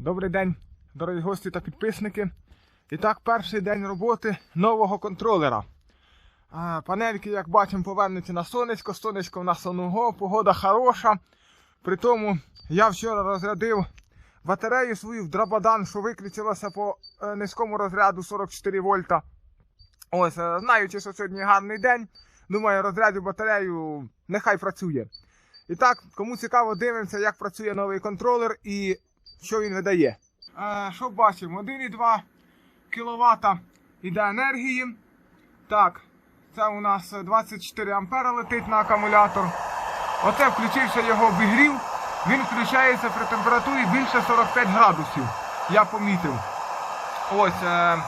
Добрий день, дорогі гості та підписники. І так, перший день роботи нового контролера. Панельки, як бачимо, повернуті на сонечко. Сонечко в нас онуго, погода хороша. При тому я вчора розрядив батарею свою в Драбадан, що виключилося по е, низькому розряду 44 вольта. Ось, е, знаючи, що сьогодні гарний день, думаю, розрядю батарею, нехай працює. І так, кому цікаво, дивимося, як працює новий контролер і що він видає. Е, що бачимо? 1,2 кВт іде енергії. Так, це у нас 24 ампера летить на акумулятор. Оце включився його обігрів. Він включається при температурі більше 45 градусів. Я помітив. Ось. Е,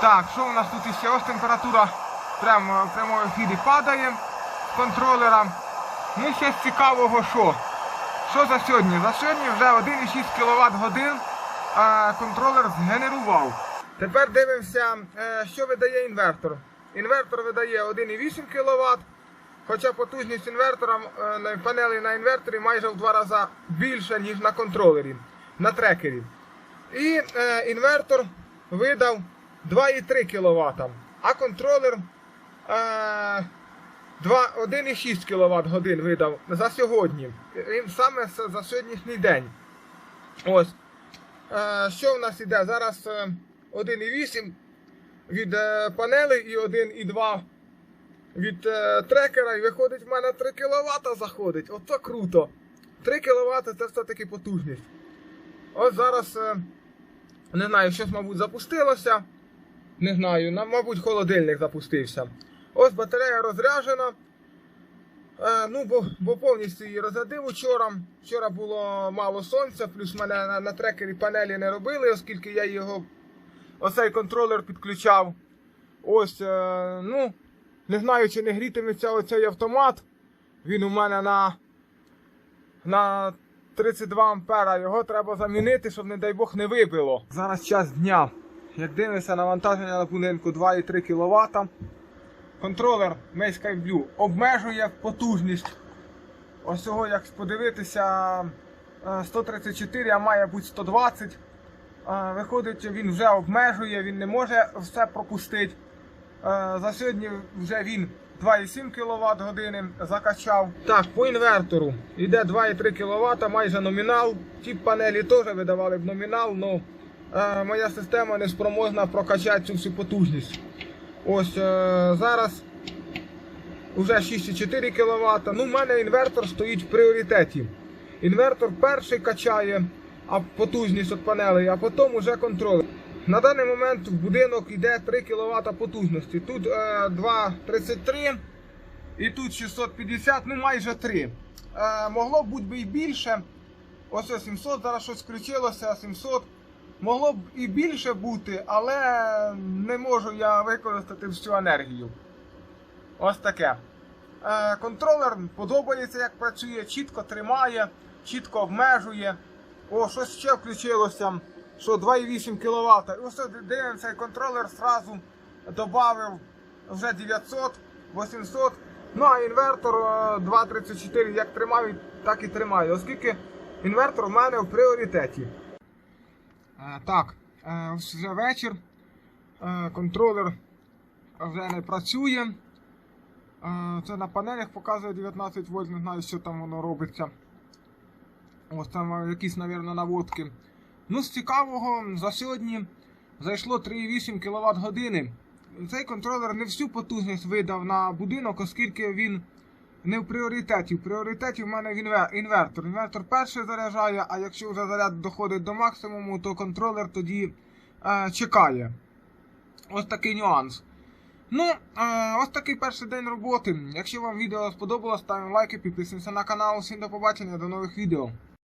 так, що у нас тут іще? Ось температура прямо в прямому ефірі падає з контролера. Ну ще з цікавого що? Що за сьогодні? За сьогодні вже 1,6 кВт годин контролер згенерував. Тепер дивимося, е, що видає інвертор. Інвертор видає 1,8 кВт, хоча потужність інвертора е, панелі на інверторі майже в два рази більша, ніж на контролері, на трекері. І е, інвертор видав 2,3 кВт, а контролер 1,6 кВт годин видав за сьогодні. Він саме за сьогоднішній день. Ось. Е, що в нас іде? Зараз е, 1,8 від е, панелей і 1,2 від е, трекера. І виходить в мене 3 кВт заходить. Ото круто. 3 кВт це все-таки потужність. Ось зараз, е, не знаю, щось, мабуть, запустилося. Не знаю, мабуть, холодильник запустився. Ось батарея розряджена. Е, ну, бо, бо повністю її розрядив учора. Вчора було мало сонця, плюс мене на, на трекері панелі не робили, оскільки я його оцей контролер підключав. Ось, е, ну, не знаю, чи не грітиметься оцей автомат. Він у мене на, на 32 ампера. Його треба замінити, щоб, не дай Бог, не вибило. Зараз час дня. Як дивишся, навантаження на будинку 2,3 кВт. Контролер Mace Sky Blue обмежує потужність. Ось цього, як подивитися, е, 134, а має бути 120. Е, Виходить, він вже обмежує, він не може все пропустити. Е, За сьогодні вже він 2,7 кВт години закачав. Так, по інвертору йде 2,3 кВт, майже номінал. Ті панелі теж видавали б номінал, але моя система не спроможна прокачати цю всю потужність. Ось е, зараз вже 6,4 кВт. Ну, в мене інвертор стоїть в пріоритеті. Інвертор перший качає потужність від панелей, а потім уже контролер. На даний момент в будинок йде 3 кВт потужності. Тут е, 2,33 і тут 650, ну майже 3. Е, могло б бути і більше. Ось ось 700, зараз щось включилося, 700. Могло б і більше бути, але не можу я використати всю енергію. Ось таке. Е, контролер подобається, як працює, чітко тримає, чітко обмежує. О, щось ще включилося, що 2,8 кВт. Ось дивимося, контролер зразу додав вже 900, 800. Ну а інвертор е, 2,34 як тримав, так і тримає, оскільки інвертор в мене в пріоритеті. Е, Так, е, вже вечір. Е, Контролер вже не працює. Це на панелях показує 19 вольт, не знаю, що там воно робиться. Ось там якісь, мабуть, наводки. Ну, з цікавого, за сьогодні зайшло 3,8 кВт години. Цей контролер не всю потужність видав на будинок, оскільки він не в пріоритеті. В пріоритеті в мене інвертор. Інвертор перший заряджає, а якщо вже заряд доходить до максимуму, то контролер тоді е, чекає. Ось такий нюанс. Ну, е, ось такий перший день роботи. Якщо вам відео сподобалось, ставимо лайки, підписуємося на канал. Всім до побачення, до нових відео.